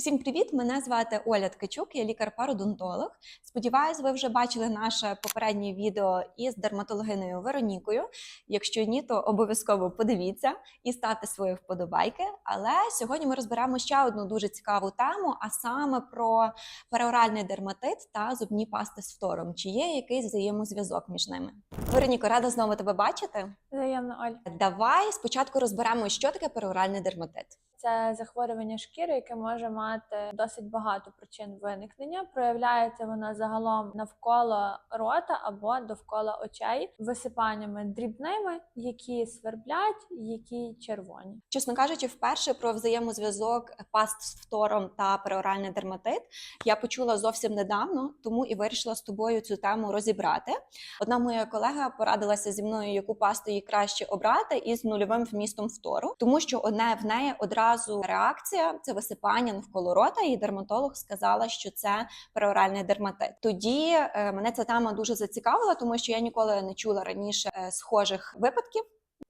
Усім привіт! Мене звати Оля Ткачук, я лікар-пародонтолог. Сподіваюсь, ви вже бачили наше попереднє відео із дерматологиною Веронікою. Якщо ні, то обов'язково подивіться і ставте свої вподобайки. Але сьогодні ми розберемо ще одну дуже цікаву тему, а саме про переоральний дерматит та зубні пасти з фтором. Чи є якийсь взаємозв'язок між ними? Вероніко, рада знову тебе бачити. Взаємно, Оль. Давай спочатку розберемо, що таке переоральний дерматит. Це захворювання шкіри, яке може мати досить багато причин виникнення. Проявляється воно загалом навколо рота або довкола очей, висипаннями дрібними, які сверблять, які червоні. Чесно кажучи, вперше про взаємозв'язок паст з фтором та переоральний дерматит я почула зовсім недавно, тому і вирішила з тобою цю тему розібрати. Одна моя колега порадилася зі мною, яку пасту їй краще обрати із нульовим вмістом фтору, тому що одне в неї одразу реакція це висипання навколо рота, і дерматолог сказала, що це переоральний дерматит. Тоді е, мене ця тема дуже зацікавила, тому що я ніколи не чула раніше е, схожих випадків.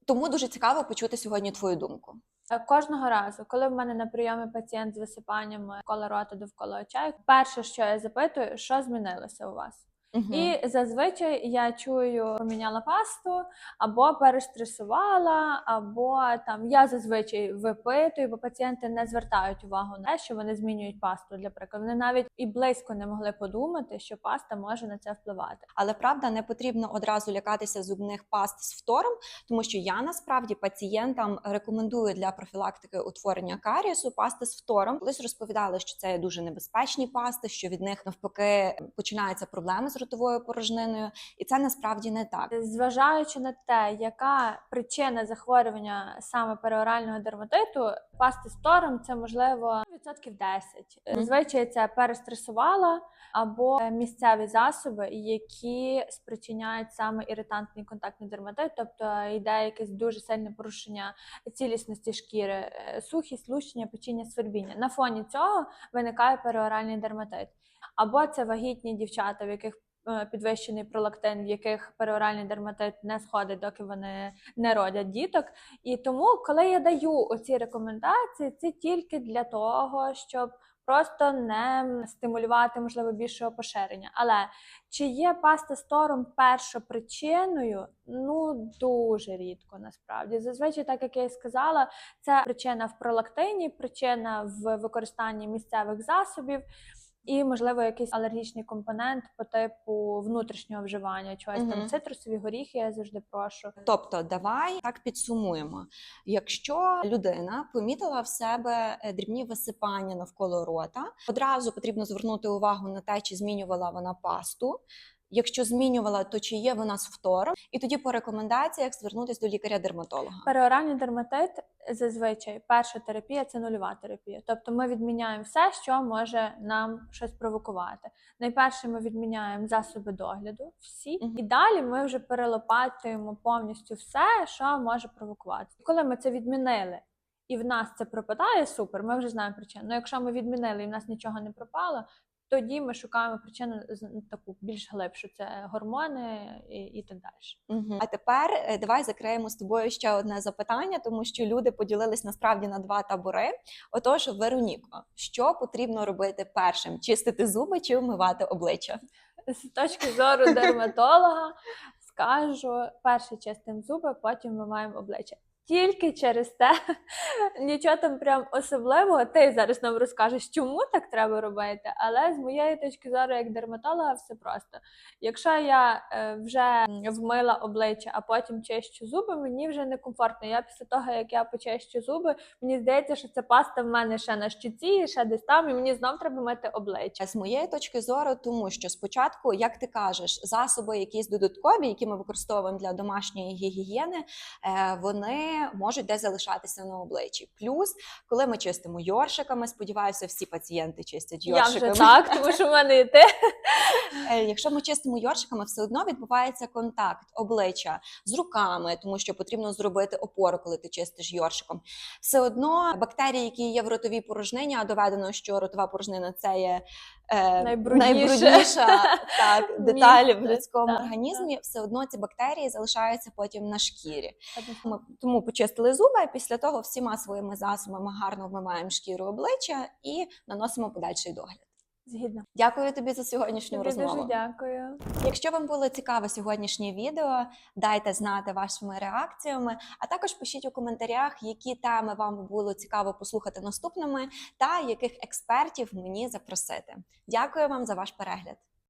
Тому дуже цікаво почути сьогодні твою думку. Е, Кожного разу, коли в мене на прийомі пацієнт з висипаннями коло рота довкола очей, перше, що я запитую, що змінилося у вас? Мгм. І зазвичай я чую, поміняла пасту, або перестресувала, або там я зазвичай випитую, бо пацієнти не звертають увагу на те, що вони змінюють пасту. Для прикладу, вони навіть і близько не могли подумати, що паста може на це впливати. Але правда не потрібно одразу лякатися зубних паст з фтором, тому що я насправді пацієнтам рекомендую для профілактики утворення карієсу пасти з фтором. Колись розповідали, що це є дуже небезпечні пасти, що від них навпаки починаються проблеми з ротовою порожниною, і це насправді не так. Зважаючи на те, яка причина захворювання саме переорального дерматиту, пасти з тором це можливо відсотків 10. Зазвичай це перестресувала або місцеві засоби, які спричиняють саме іритантний контактний дерматит, тобто йде якесь дуже сильне порушення цілісності шкіри, е, сухість, лущення, печіння, свербіння. На фоні цього виникає переоральний дерматит. Або це вагітні дівчата, в яких підвищений пролактин, в яких переоральний дерматит не сходить, доки вони не родять діток. І тому, коли я даю оці рекомендації, це тільки для того, щоб просто не стимулювати можливо більшого поширення. Але чи є паста з тором першопричиною? Ну дуже рідко насправді. Зазвичай, так як я і сказала, це причина в пролактині, причина в використанні місцевих засобів. І, можливо, якийсь алергічний компонент по типу внутрішнього вживання, чогось угу. там цитрусові горіхи, я завжди прошу. Тобто, давай так підсумуємо. Якщо людина помітила в себе е, дрібні висипання навколо рота, одразу потрібно звернути увагу на те, чи змінювала вона пасту. Якщо змінювала, то чи є вона з фтором, і тоді по рекомендаціях звернутися до лікаря-дерматолога. Переоральний дерматит зазвичай перша терапія це нульова терапія. Тобто ми відміняємо все, що може нам щось провокувати. Найперше ми відміняємо засоби догляду, всі, Мгм. і далі ми вже перелопатуємо повністю все, що може провокувати. Коли ми це відмінили. І в нас це пропадає супер, ми вже знаємо причину. Ну, якщо ми відмінили і в нас нічого не пропало, тоді ми шукаємо причину з- таку більш глибшу. Це гормони і, і так далі. Мгм. А тепер е, давай закриємо з тобою ще одне запитання, тому що люди поділились насправді на два табори. Отож, Вероніко, що потрібно робити першим: чистити зуби чи вмивати обличчя? з точки зору дерматолога скажу перше чистим зуби, потім ми маємо обличчя. Тільки через те нічого там прям особливого. Ти зараз нам розкажеш, чому так треба робити. Але з моєї точки зору, як дерматолога, все просто. Якщо я е, вже вмила обличчя, а потім чищу зуби, мені вже некомфортно. Я після того, як я почищу зуби, мені здається, що ця паста в мене ще на щиці, ще десь там, і мені знов треба мити обличчя. З моєї точки зору, тому що спочатку, як ти кажеш, засоби, якісь додаткові, які ми використовуємо для домашньої гігієни, е, вони можуть десь залишатися на обличчі. Плюс, коли ми чистимо йоршиками, сподіваюся, всі пацієнти чистять Я вже так, тому що в мене і ти. Е, Якщо ми чистимо йоршиками, все одно відбувається контакт обличчя з руками, тому що потрібно зробити опору, коли ти чистиш йоршиком. Все одно бактерії, які є в ротовій порожнині, а доведено, що ротова порожнина це є е, Найбрудніше. найбрудніша так, деталь в людському так, організмі, все одно ці бактерії залишаються потім на шкірі. Ми тому почистили зуби. Після того всіма своїми засобами гарно вмиваємо шкіру обличчя і наносимо подальший догляд. Згідно. Дякую тобі за сьогоднішню Тобі розмову. дуже дякую. Якщо вам було цікаве сьогоднішнє відео, дайте знати вашими реакціями, а також пишіть у коментарях, які теми вам було цікаво послухати наступними, та яких експертів мені запросити. Дякую вам за ваш перегляд.